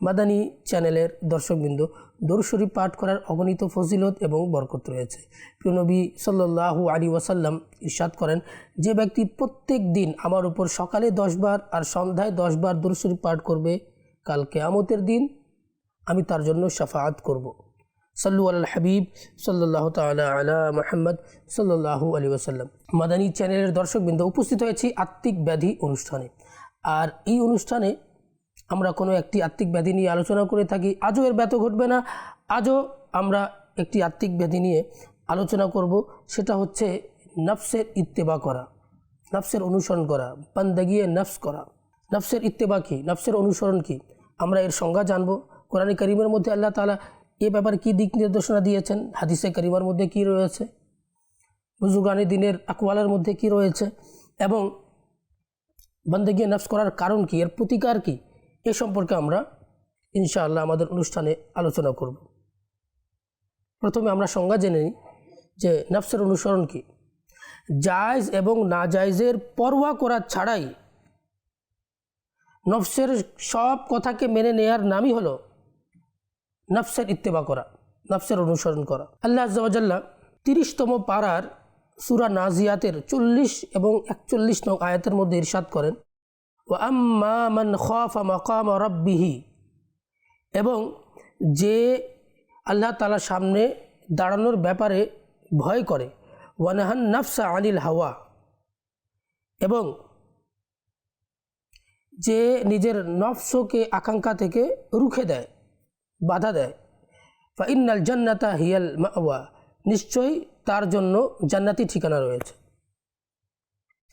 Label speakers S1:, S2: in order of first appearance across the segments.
S1: মাদানী চ্যানেলের দর্শকবৃন্দ দরশরীফ পাঠ করার অগণিত ফজিলত এবং বরকত রয়েছে। প্রিয় নবী সাল্লাহু আলী ওয়াসাল্লাম ইরশাদ করেন, যে ব্যক্তি প্রত্যেক দিন আমার উপর সকালে দশবার আর সন্ধ্যায় দশবার দরশরীফ পাঠ করবে, কাল কেয়ামতের দিন আমি তার জন্য শাফাআত করব। সাল্লু আল হাবিব সাল্লাহ তালা আলা মাহমদ সাল্লাহু আলী ওসাল্লাম মাদানী চ্যানেলের দর্শকবৃন্দ, উপস্থিত হয়েছি আত্মিক ব্যাধি অনুষ্ঠানে। আর এই অনুষ্ঠানে আমরা কোনো একটি আত্মিক ব্যাধি নিয়ে আলোচনা করে থাকি, আজও এর ব্যত ঘটবে না। আজও আমরা একটি আত্মিক ব্যাধি নিয়ে আলোচনা করব, সেটা হচ্ছে নফসের ইত্তেবা করা, নফসের অনুসরণ করা, বান্দাগিয়ে নফস করা। নফসের ইত্তেবা কী? নফসের অনুসরণ কী? আমরা এর সংজ্ঞা জানব। কোরআন করিমের মধ্যে আল্লাহ তালা এ ব্যাপারে কী দিক নির্দেশনা দিয়েছেন? হাদিসে করিমার মধ্যে কী রয়েছে? বুজুগানি দিনের আকওয়ালের মধ্যে কী রয়েছে? এবং বন্দেগিয়ে নফস করার কারণ কী? এর প্রতিকার কী? এ সম্পর্কে আমরা, ইনশাআল্লাহ, আমাদের অনুষ্ঠানে আলোচনা করব। প্রথমে আমরা সংজ্ঞা জেনে নিই যে নফসের অনুসরণ কী। জায়জ এবং না জায়জের পরোয়া করা ছাড়াই নফসের সব কথাকে মেনে নেয়ার নামই হলো নফসের ইত্তেবা করা, নফসের অনুসরণ করা। আল্লাহ আজ্লাহ তিরিশতম পাড়ার সুরা নাজিয়াতের চল্লিশ এবং একচল্লিশ নং আয়াতের মধ্যে ইরশাদ করেন ও আম্মা মান মকাম রব্বিহি। এবং যে আল্লাহ তালার সামনে দাঁড়ানোর ব্যাপারে ভয় করে। ওয়ানাহান নফসা আনিল হাওয়া। এবং যে নিজের নফসকে আকাঙ্ক্ষা থেকে রুখে দেয়, বাধা দেয়। বা ইন্নাল জান্নাতা হিয়াল মাওয়া। নিশ্চয়ই তার জন্য জান্নাতি ঠিকানা রয়েছে।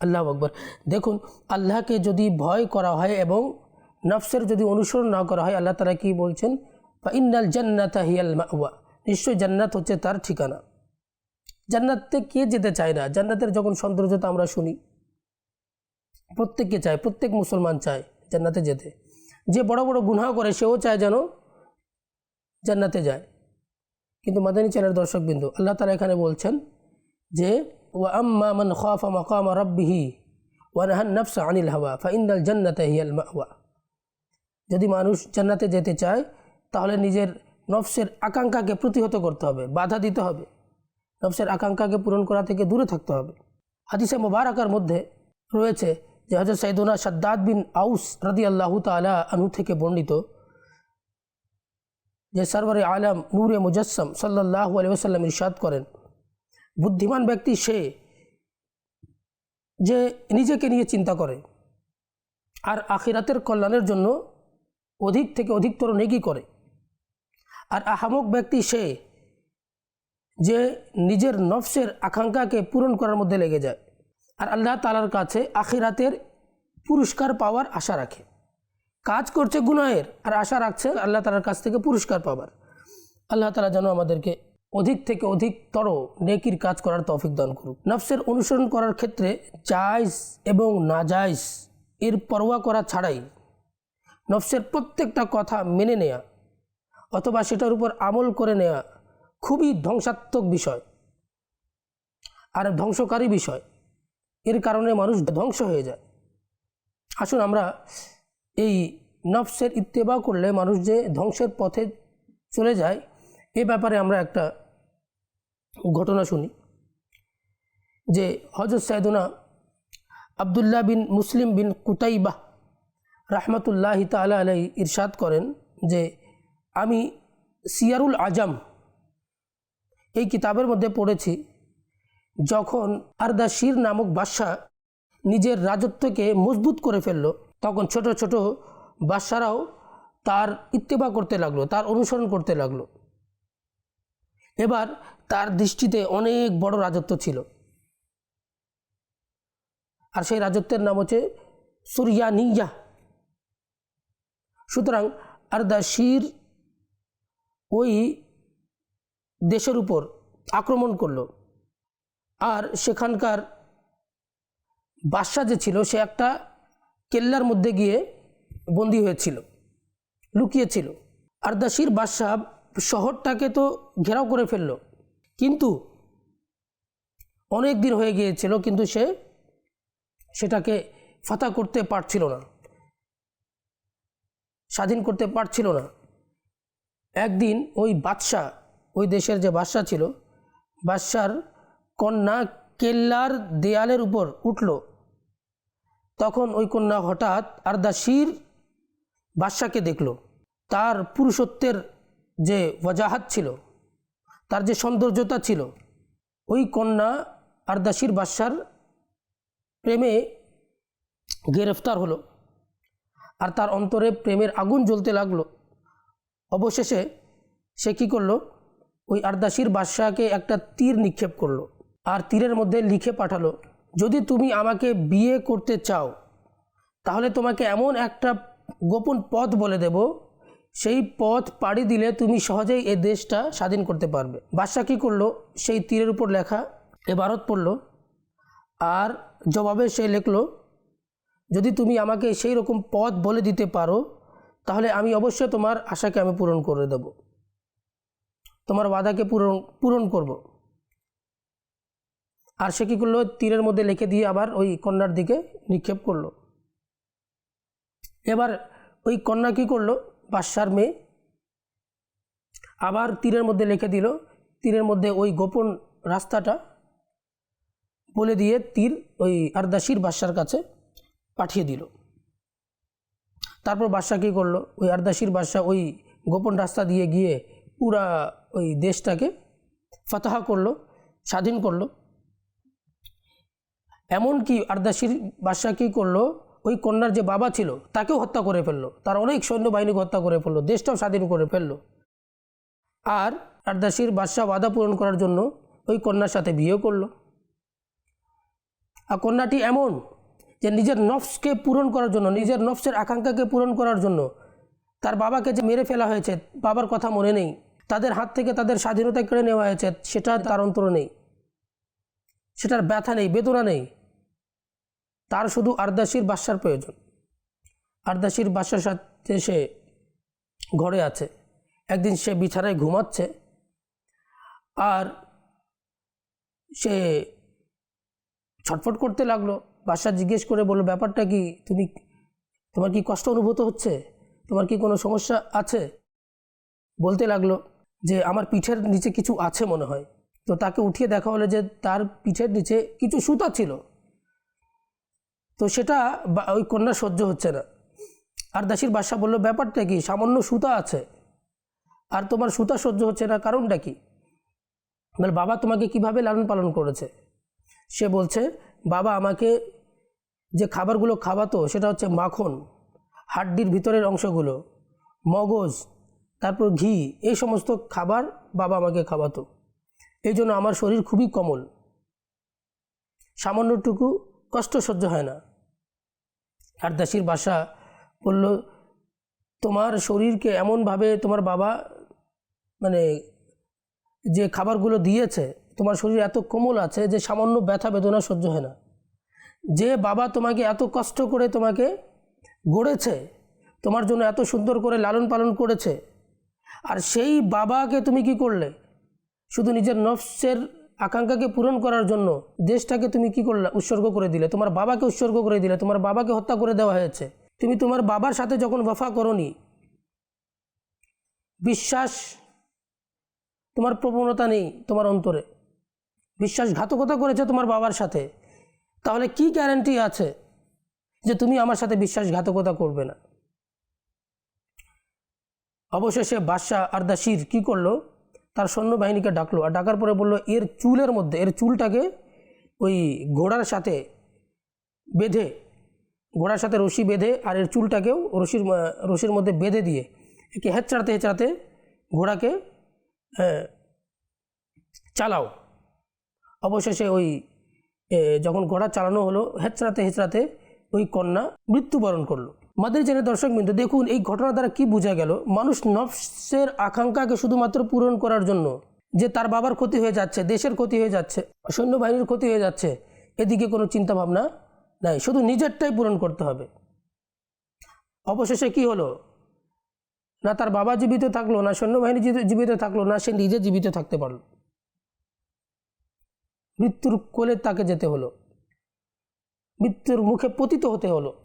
S1: আল্লাহ আকবর। দেখুন, আল্লাহকে যদি ভয় করা হয় এবং নফসের যদি অনুসরণ না করা হয়, আল্লাহ তালা কি বলছেন? ইন্নাল জান্নাতা হিয়াল মাওয়া নিশ্চয়ই জান্নাত হচ্ছে তার ঠিকানা। জান্নাতে কে যেতে চায় না? জান্নাতের যখন সৌন্দর্যতা আমরা শুনি। প্রত্যেককে চায়, প্রত্যেক মুসলমান চায় জান্নাতে যেতে। যে বড় বড় গুনাহ করে, সেও চায় যেন জান্নাতে যায়। কিন্তু মাদানী চ্যানেল দর্শকবিন্দু, আল্লাহ তালা এখানে বলছেন যে আম্মা মান খাফা মাকামা রব্বিহি ওয়ানহান নফস আনিল হাওয়া ফাইনাল জান্নাতে হিয়াল মাওয়া যদি মানুষ জান্নাতে যেতে চায়, তাহলে নিজের নফসের আকাঙ্ক্ষাকে প্রতিহত করতে হবে, বাধা দিতে হবে। নফসের আকাঙ্ক্ষাকে পূরণ করা থেকে দূরে থাকতে হবে। হাদিসে মোবারকার মধ্যে রয়েছে যে হজরত সাইদুনা সাদ্দাদ বিন আউস রাদি আল্লাহ তালা আনু থেকে বর্ণিত যে সরবরে আলম নূরে মুজস্সম সাল্লাহ আলিয়াল্লাম ইরশাদ করেন বুদ্ধিমান ব্যক্তি সে যে নিজেকে নিয়ে চিন্তা করে আর আখিরাতের কল্যাণের জন্য অধিক থেকে অধিকতর নেকি করে। আর আহামক ব্যক্তি সে যে নিজের নফসের আকাঙ্ক্ষাকে পূরণ করার মধ্যে লেগে যায়। আর আল্লাহ তালার কাছে আখিরাতের পুরস্কার পাওয়ার আশা রাখে। কাজ করছে গুনাহের আর আশা রাখছে আল্লাহ তালার কাছ থেকে পুরস্কার পাওয়ার। আল্লাহ তালা যেন আমাদেরকে অধিক থেকে অধিকতর নেকির কাজ করার তৌফিক দান করুক। নফসের অনুসরণ করার ক্ষেত্রে জায়জ এবং না জায়জ এর পরোয়া করা ছাড়াই নফসের প্রত্যেকটা কথা মেনে নেয়া অথবা সেটার উপর আমল করে নেয়া খুবই ধ্বংসাত্মক বিষয় আর ধ্বংসকারী বিষয়। এর কারণে মানুষ ধ্বংস হয়ে যায়। আসুন আমরা এই নফসের ইত্তেবা করলে মানুষ যে ধ্বংসের পথে চলে যায়, এ ব্যাপারে আমরা একটা ঘটনা শুনি। যে হজরত সাইদুনা আবদুল্লাহ বিন মুসলিম বিন কুতাইবা রাহমাতুল্লাহ তালা আলাই ইরশাদ করেন যে, আমি সিয়ারুল আজম এই কিতাবের মধ্যে পড়েছি যখন আরদা আরদাশির নামক বাদশাহ নিজের রাজত্বকে মজবুত করে ফেলল। তখন ছোট ছোট বাদশারাও তার ইত্তেবা করতে লাগল, তার অনুসরণ করতে লাগল। এবার তার দৃষ্টিতে অনেক বড় রাজত্ব ছিল। আর সেই রাজত্বের নাম হচ্ছে সুরিয়ানিয়া। সুতরাং আরদাশির ওই দেশের উপর আক্রমণ করল। আর সেখানকার বাদশা যে ছিল, সে একটা কেল্লার মধ্যে গিয়ে বন্দী হয়েছিল, লুকিয়েছিল। আরদাসির বাদশাহ শহরটাকে তো ঘেরাও করে ফেলল। কিন্তু অনেক দিন হয়ে গিয়েছিল, কিন্তু সে সেটাকে ফাতা করতে পারছিল না। স্বাধীন করতে পারছিল না। একদিন ওই বাদশাহ ওই দেশের যে বাদশাহ ছিল, বাদশার কন্যা কেল্লার দেয়ালের উপর উঠল। তখন ওই কন্যা হঠাৎ আরদাসির বাদশাকে দেখল। তার পুরুষত্বের যে ওয়াজাহাত ছিল তার যে সৌন্দর্যতা ছিল, ওই কন্যা আরদাসির বাদশার প্রেমে গ্রেফতার হলো আর তার অন্তরে প্রেমের আগুন জ্বলতে লাগল। অবশেষে সে কী করল? ওই আরদাসির বাদশাহকে একটা তীর নিক্ষেপ করল আর তীরের মধ্যে লিখে পাঠালো, যদি তুমি আমাকে বিয়ে করতে চাও, তাহলে তোমাকে এমন একটা গোপন পথ বলে দেব সেই পথ পাড়ি দিলে তুমি সহজেই এ দেশটা স্বাধীন করতে পারবে। বাদশাহ কী করল? সেই তীরের উপর লেখা এবারত পড়ল। আর জবাবে সে লিখলো, যদি তুমি আমাকে সেই রকম পথ বলে দিতে পারো, তাহলে আমি অবশ্যই তোমার আশাকে আমি পূরণ করে দেব। তোমার বাধাকে পূরণ পূরণ করব। আর সে কী করল? তীরের মধ্যে লিখে দিয়ে আবার ওই কন্যার দিকে নিক্ষেপ করল। এবার ওই কন্যা কী করল? বাদশার মেয়ে। আবার তীরের মধ্যে লিখে দিল, তীরের মধ্যে ওই গোপন রাস্তাটা বলে দিয়ে তীর ওই আরদাসির বাদশার কাছে পাঠিয়ে দিল। তারপর বাদশাহ কী করল? ওই আরদাসির বাদশাহ ওই গোপন রাস্তা দিয়ে গিয়ে পুরা ওই দেশটাকে ফতাহা করল, স্বাধীন করল। এমনকি আরদাসির বাদশাহ কী করল? ওই কন্যার যে বাবা ছিল, তাকেও হত্যা করে ফেলল। তার অনেক সৈন্যবাহিনীকে হত্যা করে ফেলল, দেশটাও স্বাধীন করে ফেলল। আর আরদাসির বাদশাহ বাধা পূরণ করার জন্য ওই কন্যার সাথে বিয়ে করল। আর কন্যাটি এমন যে নিজের নফসকে পূরণ করার জন্য, নিজের নফসের আকাঙ্ক্ষাকে পূরণ করার জন্য তার বাবাকে যে মেরে ফেলা হয়েছে, বাবার কথা মনে নেই। তাদের হাত থেকে তাদের স্বাধীনতা কেড়ে নেওয়া হয়েছে, সেটা তার অন্তর নেই। সেটার ব্যথা নেই, বেদনা নেই। তার শুধু আরদাসির বাসার প্রয়োজন। আরদাসির বাসার সাথে সে ঘরে আছে। একদিন সে বিছানায় ঘুমাচ্ছে আর সে ছটফট করতে লাগল। বাসা জিজ্ঞেস করে বলল, ব্যাপারটা কি? তুমি, তোমার কি কষ্ট অনুভূত হচ্ছে? তোমার কি কোনো সমস্যা আছে? বলতে লাগল যে, আমার পিঠের নিচে কিছু আছে মনে হয়। তো তাকে উঠিয়ে দেখা হলো যে, তার পিঠের নিচে কিছু সুতা ছিল। তো সেটা ওই কন্যা সহ্য হচ্ছে না। আর দাসির বাসা বলল, ব্যাপারটা কি? সামান্য সুতা আছে। আর তোমার সুতা সহ্য হচ্ছে না, কারণটা কি? বলে, বাবা তোমাকে কীভাবে লালন পালন করেছে? সে বলছে, বাবা আমাকে যে খাবারগুলো খাওয়াতো, সেটা হচ্ছে মাখন, হাড্ডির ভিতরের অংশগুলো, মগজ, তারপর ঘি এই সমস্ত খাবার বাবা আমাকে খাওয়াতো। এই জন্য আমার শরীর খুবই কোমল। সামান্যটুকু কষ্ট সহ্য হয় না। আর দাসির বাসা বলল, তোমার শরীরকে এমনভাবে তোমার বাবা মানে যে খাবারগুলো দিয়েছে, তোমার শরীর এত কোমল আছে যে সামান্য ব্যথা বেদনা সহ্য হয় না। যে বাবা তোমাকে এত কষ্ট করে তোমাকে গড়েছে, তোমার জন্য এত সুন্দর করে লালন পালন করেছে, আর সেই বাবাকে তুমি কি করলে? শুধু নিজের নফসের আকাঙ্ক্ষাকে পূরণ করার জন্য দেশটাকে তুমি কি করলে, উৎসর্গ করে দিলে? তোমার বাবাকে উৎসর্গ করে দিলে, তোমার বাবাকে হত্যা করে দেওয়া হয়েছে। তুমি তোমার বাবার সাথে যখন ওয়াফা করনি, বিশ্বাস, তোমার প্রবণতা নেই তোমার অন্তরে। বিশ্বাসঘাতকতা করেছে তোমার বাবার সাথে। তাহলে কি গ্যারান্টি আছে যে তুমি আমার সাথে বিশ্বাসঘাতকতা করবে না? অবশেষে বাদশাহ আরদাসির কি করল? তার সৈন্যবাহিনীকে ডাকলো আর ডাকার পরে বলল এর চুলের মধ্যে এর চুলটাকে ওই ঘোড়ার সাথে বেঁধে ঘোড়ার সাথে রশি বেঁধে আর এর চুলটাকেও রশির রশির মধ্যে বেঁধে দিয়ে একে হেঁচড়াতে হেঁচড়াতে ঘোড়াকে হ্যাঁ, চালাও। অবশেষে ওই যখন ঘোড়া চালানো হলো হেঁচড়াতে হেঁচড়াতে ওই কন্যা মৃত্যুবরণ করল। মাদের জেনে দর্শক বিন্দু, দেখুন এই ঘটনা দ্বারা কি বোঝা গেল? মানুষ নফসের আকাঙ্ক্ষাকে শুধুমাত্র পূরণ করার জন্য যে তার বাবার ক্ষতি হয়ে যাচ্ছে, দেশের ক্ষতি হয়ে যাচ্ছে, সৈন্যবাহিনীর ক্ষতি হয়ে যাচ্ছে, এদিকে কোনো চিন্তা ভাবনা নাই। শুধু নিজেরটাই পূরণ করতে হবে। অবশেষে কি হলো? না তার বাবা জীবিত থাকল, না সৈন্যবাহিনী জীবিত থাকল, না সে নিজে জীবিত থাকতে পারল। মৃত্যুর কোলে তাকে যেতে হলো। মৃত্যুর মুখে পতিত হতে হলো।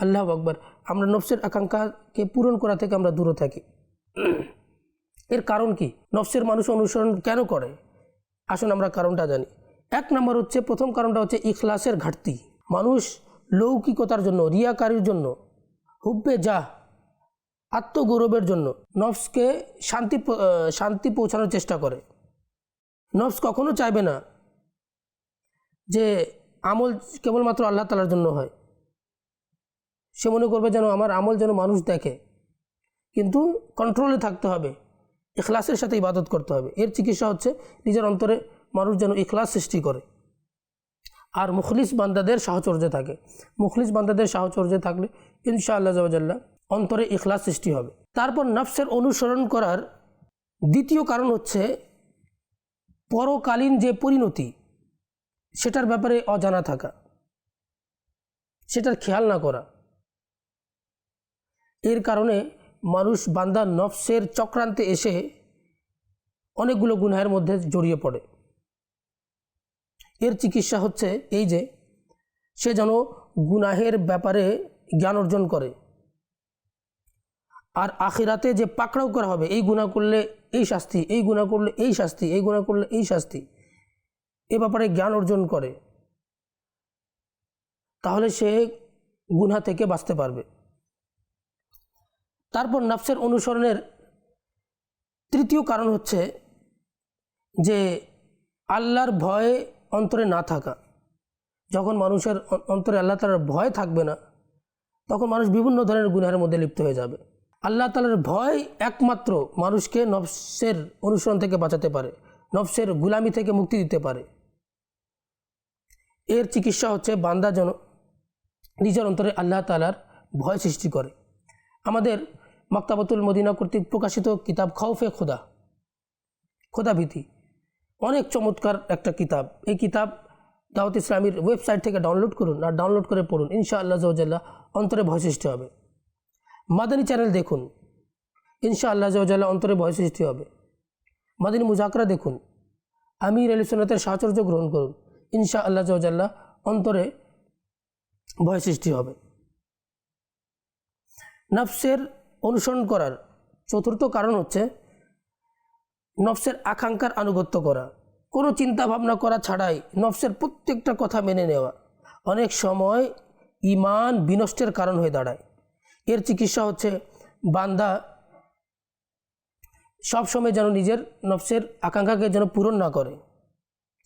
S1: আল্লাহ আকবর। আমরা নফসের আকাঙ্ক্ষাকে পূরণ করা থেকে আমরা দূরে থাকি। এর কারণ কি? নফসের মানুষ অনুসরণ কেন করে? আসুন আমরা কারণটা জানি। এক নম্বর হচ্ছে, প্রথম কারণটা হচ্ছে ইখলাসের ঘাটতি। মানুষ লৌকিকতার জন্য, রিয়াকারির জন্য, হুব্বে যা আত্মগৌরবের জন্য নফসকে শান্তি শান্তি পৌঁছানোর চেষ্টা করে। নফস কখনো চাইবে না যে আমল কেবলমাত্র আল্লাহ তালার জন্য হয়। সে মনে করবে যেন আমার আমল যেন মানুষ দেখে। কিন্তু কন্ট্রোলে থাকতে হবে। ইখলাসের সাথে ইবাদত করতে হবে। এর চিকিৎসা হচ্ছে নিজের অন্তরে মানুষ যেন ইখলাস সৃষ্টি করে। আর মুখলিস বান্দাদের সাহচর্যে থাকে। মুখলিস বান্দাদের সাহচর্যে থাকলে ইনশা আল্লাহ জবাজাল্লাহ অন্তরে ইখলাস সৃষ্টি হবে। তারপর নফসের অনুসরণ করার দ্বিতীয় কারণ হচ্ছে পরকালীন যে পরিণতি, সেটার ব্যাপারে অজানা থাকা। সেটার খেয়াল না করা। এর কারণে মানুষ বান্দা নফসের চক্রান্তে এসে অনেকগুলো গুনাহের মধ্যে জড়িয়ে পড়ে। এর চিকিৎসা হচ্ছে এই যে, সে যেন গুনাহের ব্যাপারে জ্ঞান অর্জন করে। আর আখিরাতে যে পাকড়াও করা হবে, এই গুণা করলে এই শাস্তি, এই গুণা করলে এই শাস্তি, এই গুণা করলে এই শাস্তি, এ ব্যাপারে জ্ঞান অর্জন করে, তাহলে সে গুনা থেকে বাঁচতে পারবে। তারপর নফসের অনুসরণের তৃতীয় কারণ হচ্ছে যে আল্লাহর ভয় অন্তরে না থাকা। যখন মানুষের অন্তরে আল্লাহ তালার ভয় থাকবে না, তখন মানুষ বিভিন্ন ধরনের গুনাহের মধ্যে লিপ্ত হয়ে যাবে। আল্লাহ তালার ভয় একমাত্র মানুষকে নফসের অনুসরণ থেকে বাঁচাতে পারে, নফসের গুলামি থেকে মুক্তি দিতে পারে। এর চিকিৎসা হচ্ছে বান্দা যেন নিজের অন্তরে আল্লাহ তালার ভয় সৃষ্টি করে। আমাদের মক্তাবতুল মদিনা কর্তৃক প্রকাশিত কিতাব খৌফে খোদা। খোদা ভীতি। অনেক চমৎকার একটা কিতাব। এই কিতাব দাওয়াত ইসলামীর ওয়েবসাইট থেকে ডাউনলোড করুন আর ডাউনলোড করে পড়ুন। ইনশা আল্লাহ জওয়াল্লাহ অন্তরে ভয় সৃষ্টি হবে। মাদানী চ্যানেল দেখুন। ইনশা আল্লাহ জওয়াল্লাহ অন্তরে ভয় সৃষ্টি হবে। মাদানী মুজাকরা দেখুন। আমির আলী সোনাতের সাহচর্য গ্রহণ করুন। ইনশা আল্লাহ জওয়াল্লাহ অন্তরে ভয় সৃষ্টি হবে। নফসের অনুসরণ করার চতুর্থ কারণ হচ্ছে নফসের আকাঙ্ক্ষার আনুগত্য করা। কোনো চিন্তা ভাবনা করা ছাড়াই নফসের প্রত্যেকটা কথা মেনে নেওয়া। অনেক সময় ইমান বিনষ্টের কারণ হয়ে দাঁড়ায়। এর চিকিৎসা হচ্ছে বান্দা সবসময় যেন নিজের নফসের আকাঙ্ক্ষাকে যেন পূরণ না করে।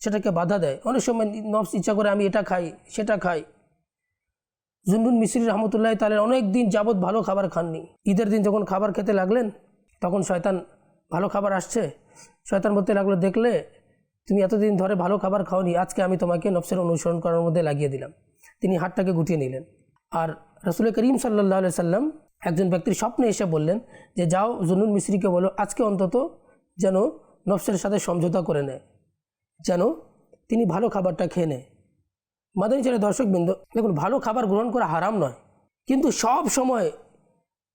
S1: সেটাকে বাধা দেয়। অনেক সময় নফস ইচ্ছা করে, আমি এটা খাই, সেটা খাই। জুন্নুন মিশ্রি রহমতুল্লাহ তালের অনেক দিন যাবৎ ভালো খাবার খাননি। ঈদের দিন যখন খাবার খেতে লাগলেন, তখন শয়তান ভালো খাবার আসছে। শয়তান বলতে লাগল, দেখলে, তুমি এতদিন ধরে ভালো খাবার খাওনি, আজকে আমি তোমাকে নফসের অনুসরণ করার মধ্যে লাগিয়ে দিলাম। তিনি হাতটাকে গুটিয়ে নিলেন। আর রসুল করিম সাল্লাহ সাল্লাম একজন ব্যক্তির স্বপ্নে এসে বললেন যে, যাও জুনুন মিশ্রিকে বলো, আজকে অন্তত যেন নফসের সাথে সমঝোতা করে নেয়, যেন তিনি ভালো খাবারটা খেয়ে নেয়। মাদানী ছেলে দর্শকবৃন্দ, দেখুন, ভালো খাবার গ্রহণ করা হারাম নয়। কিন্তু সব সময়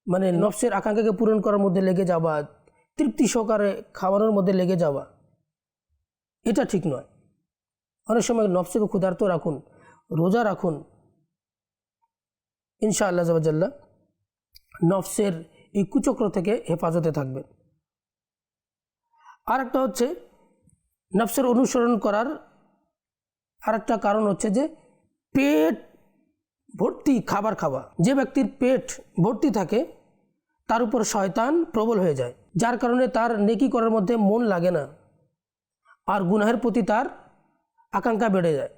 S1: মানে নফসের আকাঙ্ক্ষাকে পূরণ করার মধ্যে লেগে যাওয়া, তৃপ্তি সহকারে খাওয়ানোর মধ্যে লেগে যাওয়া, এটা ঠিক নয়। অনেক সময় নফসকে ক্ষুধার্ত রাখুন, রোজা রাখুন ইনশা আল্লাহ জবাজাল্লাহ নফসের এই কুচক্র থেকে হেফাজতে থাকবেন আর একটা হচ্ছে, নফসের অনুসরণ করার আরেকটা কারণ হচ্ছে যে পেট ভর্তি, খাবার খাওয়া। যে ব্যক্তির পেট ভর্তি থাকে, তার উপর শয়তান প্রবল হয়ে যায়। যার কারণে তার নেকি করার মধ্যে মন লাগে না, আর গুনাহের প্রতি তার আকাঙ্ক্ষা বেড়ে যায়।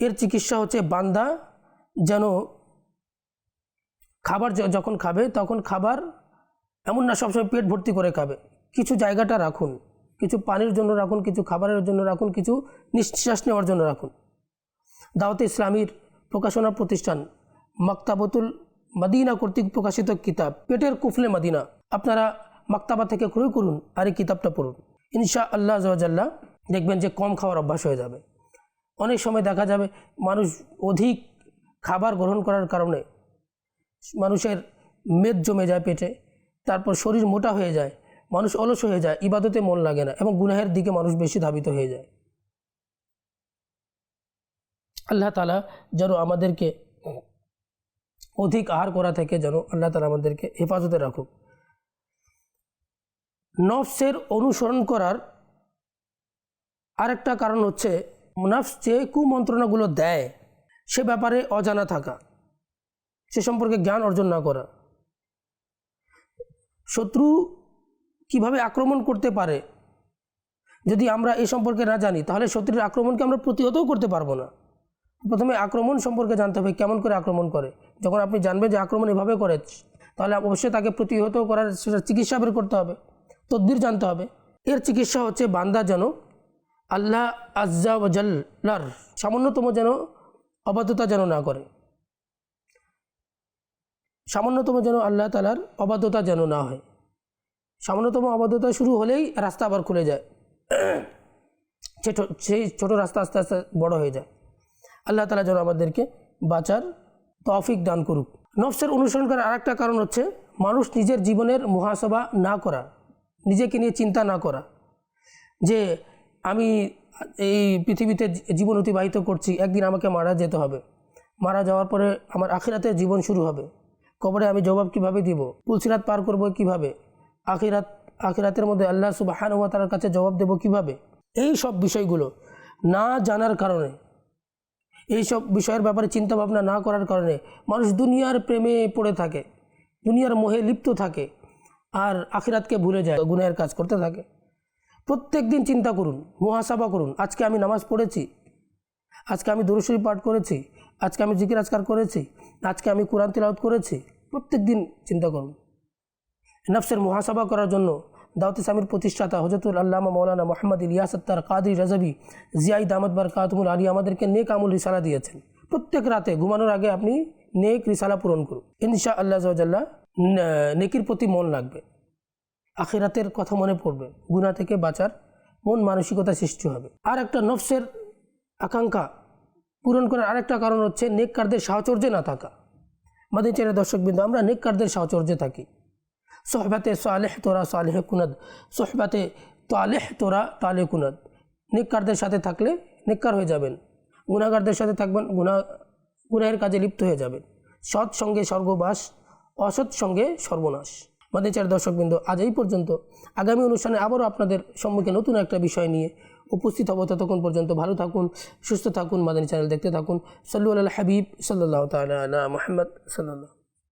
S1: এর চিকিৎসা হচ্ছে বান্দা যেন খাবার যখন খাবে, তখন খাবার এমন না সবসময় পেট ভর্তি করে খাবে। কিছু জায়গাটা রাখুন। কিছু পানির জন্য রাখুন, কিছু খাবারের জন্য রাখুন, কিছু নিঃশ্বাস নেওয়ার জন্য রাখুন। দাওয়াতে ইসলামীর প্রকাশনা প্রতিষ্ঠান, মাক্তাবতুল মাদিনা কর্তৃক প্রকাশিত কিতাব, পেটের কুফলে মাদিনা। আপনারা মাক্তাবা থেকে ক্রয় করুন আর এই কিতাবটা পড়ুন। ইনশা আল্লাহ জওয়াজাল্লাহ দেখবেন যে কম খাওয়ার অভ্যাস হয়ে যাবে। অনেক সময় দেখা যাবে মানুষ অধিক খাবার গ্রহণ করার কারণে মানুষের মেদ জমে যায় পেটে, তারপর শরীর মোটা হয়ে যায় মানুষ অলস হয়ে যায়, ইবাদতে মন লাগে না এবং গুনাহের দিকে মানুষ বেশি ধাবিত হয়ে যায়। আল্লাহ তালা যেন আমাদেরকে অধিক আহার করা থেকে যেন আল্লাহ তালা আমাদেরকে হেফাজতে রাখুক। নফসের অনুসরণ করার আরেকটা কারণ হচ্ছে, নফস যে কুমন্ত্রণাগুলো দেয়, সে ব্যাপারে অজানা থাকা, সে সম্পর্কে জ্ঞান অর্জন না করা। শত্রু কীভাবে আক্রমণ করতে পারে? যদি আমরা এ সম্পর্কে না জানি, তাহলে শত্রুর আক্রমণকে আমরা প্রতিহতও করতে পারব না। প্রথমে আক্রমণ সম্পর্কে জানতে হবে, কেমন করে আক্রমণ করে। যখন আপনি জানবেন যে আক্রমণ এভাবে করে, তাহলে অবশ্যই তাকে প্রতিহত করার সেটা চিকিৎসা বের করতে হবে, তদ্বির জানতে হবে। এর চিকিৎসা হচ্ছে বান্দা যেন আল্লাহ আজ্জা ওয়াজাল্লার সামান্যতম যেন অবাধ্যতা যেন না করে। সামান্যতম যেন আল্লাহ তালার অবাধ্যতা যেন না হয়। সামান্যতম অবাধ্যতা শুরু হলেই রাস্তা আবার খুলে যায়। সেই ছোটো রাস্তা আস্তে আস্তে বড় হয়ে যায়। আল্লাহ তালা যেন আমাদেরকে বাঁচার তৌফিক দান করুক। নফসের অনুসরণ করার আরেকটা কারণ হচ্ছে মানুষ নিজের জীবনের মহাসভা না করা, নিজেকে নিয়ে চিন্তা না করা। যে আমি এই পৃথিবীতে জীবন অতিবাহিত করছি, একদিন আমাকে মারা যেতে হবে। মারা যাওয়ার পরে আমার আখিরাতের জীবন শুরু হবে। কবরে আমি জবাব কীভাবে দিব? পুলসিরাত পার করব কীভাবে? আখিরাত, আখিরাতের মধ্যে আল্লাহ সুবাহান ওয়া তার কাছে জবাব দেব কীভাবে? এই সব বিষয়গুলো না জানার কারণে, এই সব বিষয়ের ব্যাপারে চিন্তা ভাবনা না করার কারণে মানুষ দুনিয়ার প্রেমে পড়ে থাকে, দুনিয়ার মোহে লিপ্ত থাকে আর আখিরাতকে ভুলে যায়, গুনাহের কাজ করতে থাকে। প্রত্যেক দিন চিন্তা করুন, মহাসাবা করুন, আজকে আমি নামাজ পড়েছি, আজকে আমি দরুশরী পাঠ করেছি, আজকে আমি জিকির আজকার করেছি, আজকে আমি কোরআন তিলাওয়াত করেছি, প্রত্যেক দিন চিন্তা করুন। নফসের মহাসভা করার জন্য দাউদ ইসলামের প্রতিষ্ঠাতা হজরতুল আল্লামা মৌলানা মোহাম্মদ ইলিয়াসত্তার কাদির রাজাবি জিয়াই দামদ বার কাতমুল আলী আমাদেরকে নেক আমুল রিসালা দিয়েছেন। প্রত্যেক রাতে ঘুমানোর আগে আপনি নেক রিসালা পূরণ করুন। ইনশা আল্লাহ জাল্লাহ নেকির প্রতি মন লাগবে। আখিরাতের কথা মনে পড়বে। গুণা থেকে বাঁচার মন মানসিকতা সৃষ্টি হবে। আর একটা নফসের আকাঙ্ক্ষা পূরণ করার আরেকটা কারণ হচ্ছে, নেককারদের সাহচর্যে না থাকা। মাদিন চেনের দর্শকবৃন্দ, আমরা নেককারদের সাহচর্যে থাকি। সোহবাতে সালেহ তোরা, সালেহ কুনদ। সোহবাতে তালেহ তোরা তালে কুনদ। নেককারদের সাথে থাকলে নেককার হয়ে যাবেন। গুণাগারদের সাথে থাকবেন গুণা গুনাহের কাজে লিপ্ত হয়ে যাবেন। সৎ সঙ্গে স্বর্গবাস, অসৎ সঙ্গে সর্বনাশ। মাদের চার দর্শকবৃন্দ, আজ এই পর্যন্ত। আগামী অনুষ্ঠানে আবারও আপনাদের সম্মুখে নতুন একটা বিষয় নিয়ে উপস্থিত হব। ততক্ষণ পর্যন্ত ভালো থাকুন, সুস্থ থাকুন মাদানী চ্যানেল দেখতে থাকুন। সাল্লু আল্লাহ হাবিব সাল্লাহ তালা মোহাম্মদ সাল্লাহ